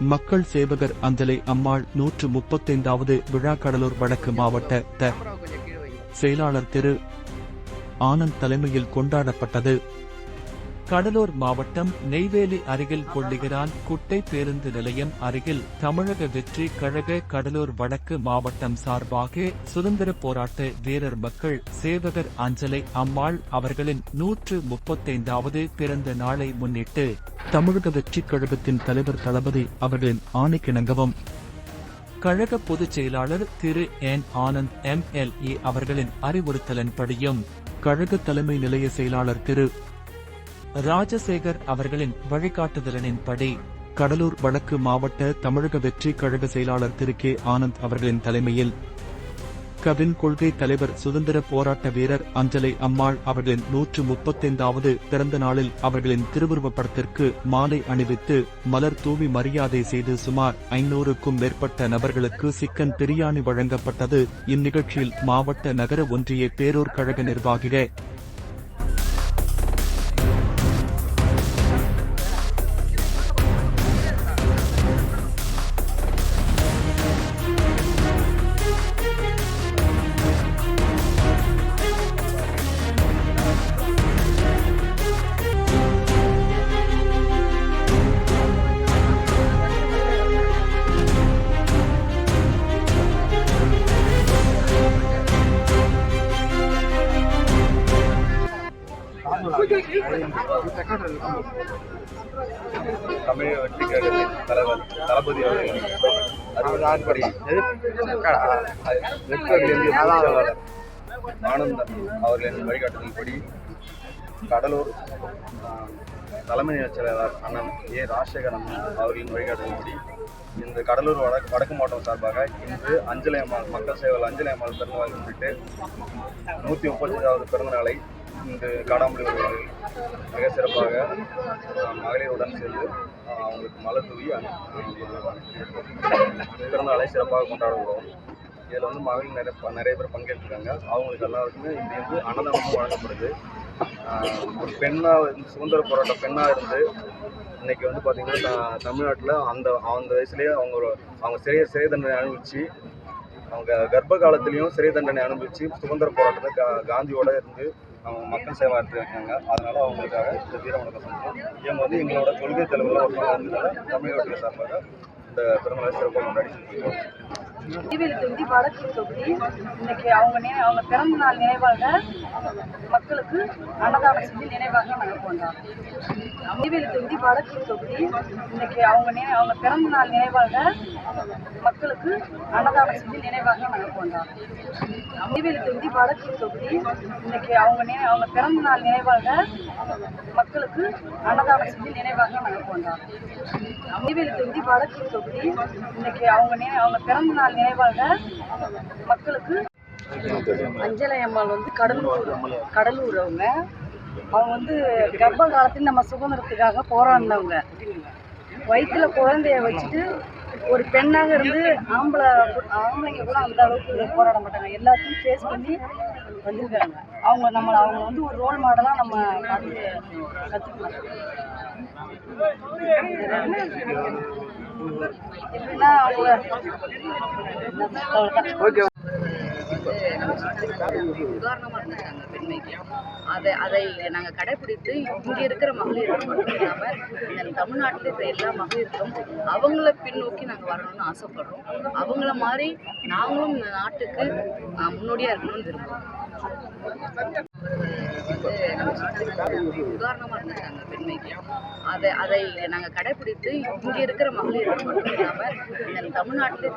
மக்கள் சேவகர் அஞ்சலை அம்மாள் நூற்று முப்பத்தைந்தாவது விழா கடலூர் வடக்கு மாவட்ட த. செயலாளர் திரு. ஆனந்த் தலைமையில் கொண்டாடப்பட்டது. கடலூர் மாவட்டம் நெய்வேலி அருகில் கொள்ளிகிறான் குட்டை பேருந்து நிலையம் அருகில் தமிழக வெற்றி கழக கடலூர் வடக்கு மாவட்டம் சார்பாக சுதந்திர போராட்ட வீரர் மக்கள் சேவகர் அஞ்சலை அம்மாள் அவர்களின் நூற்று முப்பத்தைந்தாவது பிறந்த நாளை முன்னிட்டு தமிழக வெற்றி கழகத்தின் தலைவர் தளபதி அவர்களின் ஆணைக்கிணங்கவும். கழக பொதுச் செயலாளர் திரு என் ஆனந்த் எம்எல்ஏ அவர்களின் அறிவுறுத்தலின்படியும் கழக தலைமை நிலைய செயலாளர் திரு ராஜசேகர் அவர்களின் வழிகாட்டுதலின்படி கடலூர் வடக்கு மாவட்ட தமிழக வெற்றி கழக செயலாளர் திரு. கே. ஆனந்த் அவர்களின் தலைமையில் கவின் கொள்கை தலைவர் சுதந்திர போராட்ட வீரர் அஞ்சலை அம்மாள் அவர்களின் நூற்று முப்பத்தைந்தாவது பிறந்த நாளில் அவர்களின் திருவுருவப் படத்திற்கு மாலை அணிவித்து மலர் தூவி மரியாதை செய்து சுமார் ஐநூறுக்கும் மேற்பட்ட நபர்களுக்கு சிக்கன் பிரியாணி வழங்கப்பட்டது. இந்நிகழ்ச்சியில் மாவட்ட நகர ஒன்றிய பேரூர் கழக நிர்வாகிகள் தமிழக வெற்றி கழகத்தின் தலைவர் தளபதி அவர்கள் அறுபதான்படி ஆனந்தன் அவர்களின் வழிகாட்டுதல்படி கடலூர் தலைமை நிலையச் செயலாளர் அண்ணன் ஏ ராஜசேகர் அண்ணன் அவர்களின் வழிகாட்டுதல்படி இந்த கடலூர் வடக்கு வடக்கு மாவட்டம் சார்பாக இன்று அஞ்சலி அம்மாள் மக்கள் சேவல் அஞ்சலி அம்மாள் பிறந்தநாள் முன்னிட்டு நூற்றி முப்பத்தஞ்சாவது பிறந்தநாளை நாளை இன்று மிக சிறப்பாக மகளிருடன் சேர்ந்து அவங்களுக்கு மலர் தூவி அஹ், பிறந்த நாளை சிறப்பாக கொண்டாடுகிறோம். இதில் வந்து மகளிர் நிறைய ப- நிறைய பேர் பங்கேற்றிருக்காங்க. அவங்களுக்கு எல்லாருக்குமே இது வந்து அன்னதானமும் வழங்கப்படுது. ஒரு பெண்ணாக இருந்து சுதந்திர போராட்ட பெண்ணாக இருந்து இன்னைக்கு வந்து பார்த்திங்கன்னா தமிழ்நாட்டில் அந்த அந்த வயசுலேயே அவங்க அவங்க சிறைய சிறை தண்டனை அனுபவிச்சு அவங்க கர்ப்ப காலத்துலேயும் சிறை தண்டனை அனுபவிச்சு சுதந்திர போராட்டத்தை கா காந்தியோடு இருந்து அவங்க மக்கள் சேவை இருக்காங்க. அதனால அவங்களுக்காக இந்த வீர வணக்கம் சொல்றோம் இவங்க வந்து எங்களோட கொள்கை தலைவர்கள் ஒருத்தவங்க இருந்ததால தமிழகத்தில் சார்பாக இந்த பிறந்தநாளை சிறப்பாக கொண்டாடி செஞ்சுருக்கோம் நெய்வேலி தொகுதி வடக்கு தொகுதி. இன்னைக்கு அவங்க நினை அவங்க பிறந்த நாள் நினைவாக மக்களுக்கு அன்னதானம் செஞ்சு நினைவாக நாங்கள் கொண்டாடுறோம். நெய்வேலி தொகுதி வடக்கு தொகுதி. இன்னைக்கு அவங்க நினை அவங்க பிறந்த நாள் நினைவாக மக்களுக்கு அன்னதானம் செஞ்சு நினைவாக நாங்கள் கொண்டாடுறோம். நெய்வேலி தொகுதி வடக்கு தொகுதி. இன்னைக்கு அவங்க நினை அவங்க பிறந்த நாள் நினைவாக மக்களுக்கு அன்னதானம் செஞ்சு நினைவாக நாங்கள் கொண்டாடுறோம். நெய்வேலி தொகுதி வடக்கு தொகுதி. இன்னைக்கு அவங்க நினை அவங்க பிறந்த நாள் நினைவாக மக்களுக்கு அஞ்சலை அம்மாள் வந்து கடலூர் கடலூர் அவங்க. அவங்க வந்து கர்ப்ப காலத்தில் நம்ம சுதந்திரத்துக்காக போராடினவங்க. வயிற்றுல குழந்தைய வச்சுட்டு ஒரு பெண்ணாக இருந்து ஆம்பளை ஆம்பளைங்க கூட அந்த அளவுக்கு போராட மாட்டாங்க. எல்லாத்தையும் ஃபேஸ் பண்ணி வந்திருக்காங்க. அவங்க நம்ம அவங்க வந்து ஒரு ரோல் மாடலாக நம்ம பார்த்து கற்றுக்கலாம் எப்படின்னா அவங்க அவ்வளோதான் உதாரணமாக பெண்மைக்கு அதை அதை நாங்கள் கடைப்பிடித்து இங்கே இருக்கிற மகளிர் மட்டும் இல்லாமல் எங்கள் தமிழ்நாட்டில் இருக்கிற எல்லா மகளிருக்கும் அவங்கள பின்னோக்கி நாங்கள் வரணும்னு ஆசைப்படுறோம் அவங்கள மாதிரி நாங்களும் இந்த நாட்டுக்கு முன்னோடியாக முன்னோடியா இருக்கணும்னு விரும்புகிறோம் வந்து உதாரணமாக இருந்திருக்காங்க பெண்மைக்கு. அதை அதை நாங்கள் கடைப்பிடித்து இங்கே இருக்கிற மகளிர் மட்டும் இல்லாமல் இந்த தமிழ்நாட்டில்